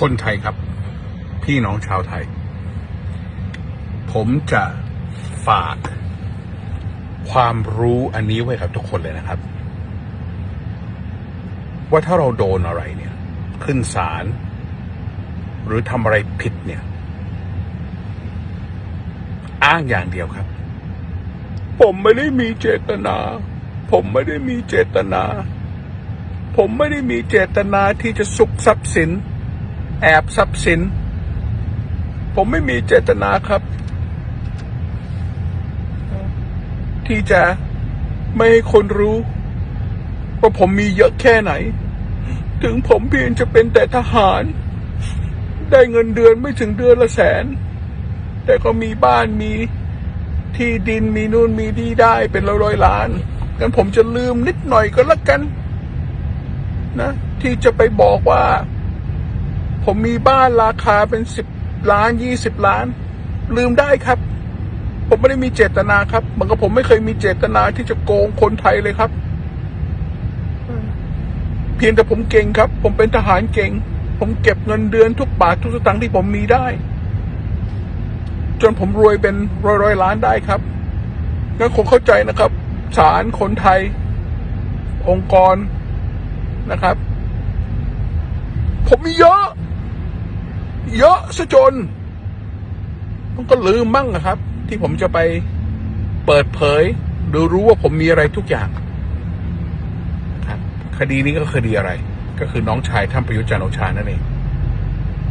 คนไทยครับ พี่น้องชาวไทย ผมจะฝากความรู้อันนี้ไว้กับทุกคนเลยนะครับ ว่าถ้าเราโดนอะไรเนี่ย ขึ้นศาลหรือทำอะไรผิดเนี่ย อ้างอย่างเดียวครับ ผมไม่ได้มีเจตนา ผมไม่ได้มีเจตนา ผมไม่ได้มีเจตนาที่จะสุกทรัพย์สิน แอบทรัพย์สิน ผมไม่มีเจตนาครับ ที่จะไม่ให้คนรู้ว่าผมมีเยอะแค่ไหน ถึงผมเพียงจะเป็นแต่ทหาร ได้เงินเดือนไม่ถึงเดือนละแสน แต่ก็มีบ้านมีที่ดินมีนู่นมีดีได้เป็นร้อยร้อยๆล้านงั้นผมจะลืมนิดหน่อยก็แล้วกัน นะ ที่จะไปบอกว่า ผมมีบ้านราคาเป็นสิบล้านยี่สิบล้าน ลืมได้ครับ ผมไม่ได้มีเจตนาครับเหมือนกับผมไม่เคยมีเจตนาที่จะโกงคนไทยเลยครับ เพียงแต่ผมเก่งครับ ผมเป็นทหารเก่ง ผมเก็บเงินเดือนทุกบาททุกสตางค์ที่ผมมีได้ จนผมรวยเป็นร้อยร้อยล้านได้ครับงั้นคงเข้าใจนะครับศาลคนไทย องค์กรนะครับ ผมมีเยอะ เยอะซะจนมันก็ลืมมั่งนะครับ ที่ผมจะไปเปิดเผย หรือรู้ว่าผมมีอะไรทุกอย่างครับ คดีนี้ก็คดีอะไร ก็คือน้องชายท่านประยุทธ์จันทร์โอชานั่นเอง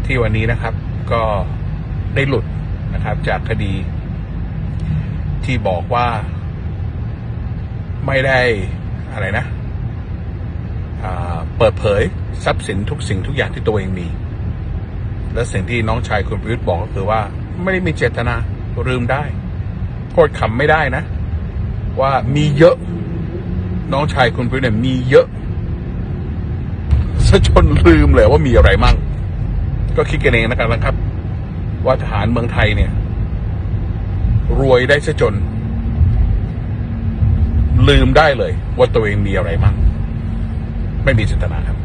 ที่วันนี้นะครับ ก็ได้หลุดนะครับ จากคดี ที่บอกว่า ไม่ได้อะไรนะเปิดเผยทรัพย์สินทุกสิ่งทุกอย่างที่ตัวเองมี และสิ่งที่น้องชายคุณประยุทธ์บอกก็คือว่า ไม่ได้มีเจตนาลืมได้โทษคำไม่ได้นะ ว่ามีเยอะ น้องชายคุณประยุทธ์เนี่ยมีเยอะซะจนลืมเลยว่ามีอะไรมั่ง ก็คิดกันเองนะครับนะครับ ว่าทหารเมืองไทยเนี่ย รวยได้ซะจน ลืมได้เลย ว่าตัวเองมีอะไรมั่ง ไม่มีเจตนาครับ